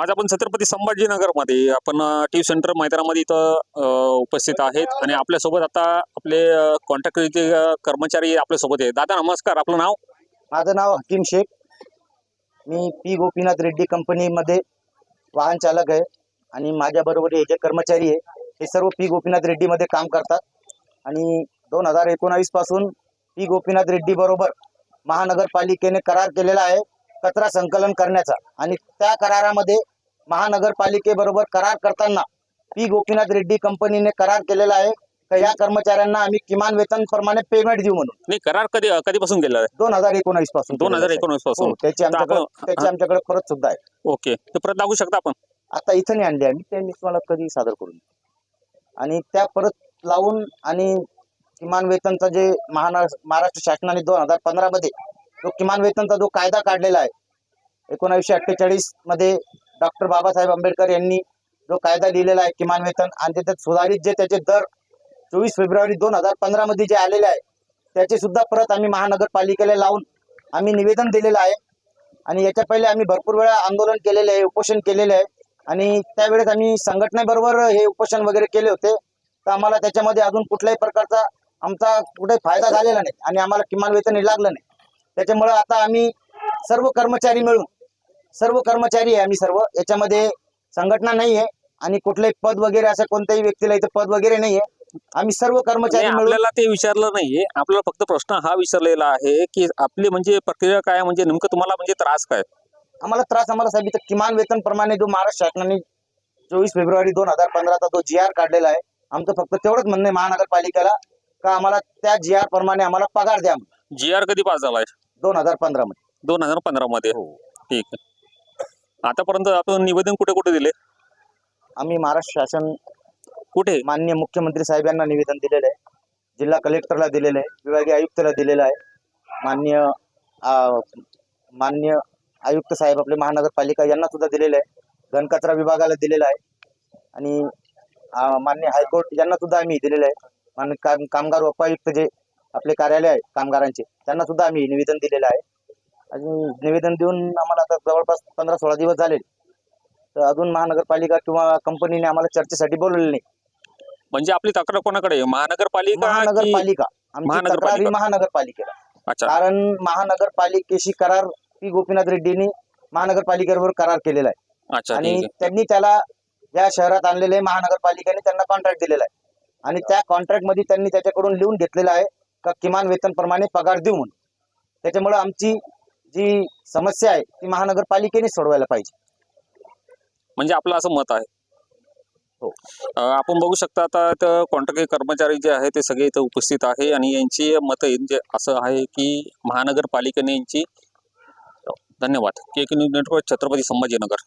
आज आपण छत्रपती संभाजीनगरमध्ये आपण टी सेंटर मैदानामध्ये इथं उपस्थित आहेत. आणि आपल्यासोबत आता आपले कॉन्ट्रॅक्ट कर्मचारी आपल्यासोबत आहेत. दादा नमस्कार. आपलं नाव? माझं नाव हकीम शेख. मी पी. गोपीनाथ रेड्डी कंपनीमध्ये वाहन चालक आहे. आणि माझ्याबरोबर हे जे कर्मचारी आहे हे सर्व पी. गोपीनाथ रेड्डीमध्ये काम करतात. आणि दोन हजार एकोणावीसपासून पी. गोपीनाथ रेड्डी बरोबर महानगरपालिकेने करार केलेला आहे. कचरा संकलन करण्याचा. आणि त्या करारामध्ये महानगरपालिकेबरोबर करार करताना पी. गोपीनाथ रेड्डी कंपनीने करार केलेला आहे. का या कर्मचाऱ्यांना आम्ही किमान वेतन प्रमाणे पेमेंट देऊ म्हणून. नाही करार कधी कधीपासून केला आहे? दोन हजार एकोणावीसपासून दोन हजार. एकोणीसपासून. हो, त्याची आमच्याकडे त्याची आमच्याकडे परत सुद्धा आहे. ओके. ते परत दाखवू शकता आपण? आता इथं नाही आणली आम्ही. ते मी तुम्हाला कधी सादर करून. आणि त्या परत लावून आणि किमान वेतनचा जे महाना महाराष्ट्र शासनाने दोन हजार पंधरा मध्ये जो किमान वेतनचा जो कायदा काढलेला आहे एकोणावीसशे अठ्ठेचाळीसमध्ये डॉक्टर बाबासाहेब आंबेडकर यांनी जो कायदा लिहिलेला आहे किमान वेतन आणि त्याच्यात सुधारित जे त्याचे दर चोवीस फेब्रुवारी दोन हजार पंधरा मध्ये जे आलेले आहे त्याचे सुद्धा परत आम्ही महानगरपालिकेला लावून आम्ही निवेदन दिलेलं आहे. आणि याच्या पहिले आम्ही भरपूर वेळा आंदोलन केलेले आहे उपोषण केलेले आहे. आणि त्यावेळेस आम्ही संघटनेबरोबर हे उपोषण वगैरे केले होते. तर आम्हाला त्याच्यामध्ये अजून कुठल्याही प्रकारचा आमचा कुठे फायदा झालेला नाही आणि आम्हाला किमान वेतन लागलं नाही. त्याच्यामुळे आता आम्ही सर्व कर्मचारी मिळून सर्व कर्मचारी आहे आम्ही सर्व. याच्यामध्ये संघटना नाही आहे आणि कुठलंही पद वगैरे असं कोणत्याही व्यक्तीला इथं पद वगैरे नाही आहे आम्ही सर्व कर्मचारी मिळून आपल्याला ते विचारलं नाहीये. आपल्याला फक्त प्रश्न हा विचारलेला आहे की आपली म्हणजे प्रक्रिया काय म्हणजे नेमकं तुम्हाला म्हणजे त्रास काय? आम्हाला त्रास आम्हाला साहेब इथं किमान वेतन प्रमाणे जो महाराष्ट्र शासनाने चोवीस फेब्रुवारी दोन हजार पंधराचा जो जी आर काढलेला आहे आमचं फक्त तेवढंच म्हणणं आहे महानगरपालिकेला का आम्हाला त्या जी आर प्रमाणे आम्हाला पगार द्या जी आर कधी पास झालाय? दोन हजार पंधरा मध्ये. दोन हजार पंधरा मध्ये. ठीक आहे. आतापर्यंत आपण निवेदन कुठे कुठे दिले? आम्ही महाराष्ट्र शासन कुठे? माननीय मुख्यमंत्री साहेब यांना निवेदन दिलेलं आहे. जिल्हा कलेक्टरला दिलेलं आहे. विभागीय आयुक्तला दिलेलं आहे. माननीय अं, माननीय आयुक्त साहेब आपले महानगरपालिका यांना सुद्धा दिलेलं आहे. घनकचरा विभागाला दिलेलं आहे. आणि अं, माननीय हायकोर्ट यांना सुद्धा आम्ही दिलेलं आहे. मान्य काम कामगार उपायुक्त जे आपले कार्यालय आहे कामगारांचे. त्यांना सुद्धा आम्ही निवेदन दिलेलं आहे. आणि निवेदन देऊन आम्हाला आता जवळपास पंधरा सोळा दिवस झाले तर अजून महानगरपालिका किंवा कंपनीने आम्हाला चर्चेसाठी बोलवलेलं नाही. म्हणजे आपली तक्रार कोणाकडे? आहे? महानगरपालिका की- महानगरपालिका. आमची महानगरपालिका. तक्रार ही महानगरपालिकेला. अच्छा. कारण महानगरपालिकेशी करार पी गोपीनाथ रेड्डींनी महानगरपालिकेबरोबर करार केलेला आहे. अच्छा आणि ठीक आहे. त्यांनी त्याला या शहरात आणलेले महानगरपालिकेने त्यांना कॉन्ट्रॅक्ट दिलेला आहे. आणि त्या कॉन्ट्रॅक्टमध्ये त्यांनी त्याच्याकडून लिहून घेतलेलं आहे. का किमान वेतन प्रमाणे पगार देऊ म्हणून त्याच्यामुळे आमची जी समस्या आहे ती महानगरपालिकेने सोडवायला पाहिजे. म्हणजे आपलं असं मत आहे. हो. आपण बघू शकता आता कॉन्ट्रॅक्ट कर्मचारी जे आहे ते सगळे इथं उपस्थित आहे आणि यांची मत जे असं आहे की महानगरपालिकेने यांची धन्यवाद. K K news network Chhatrapati Sambhajinagar.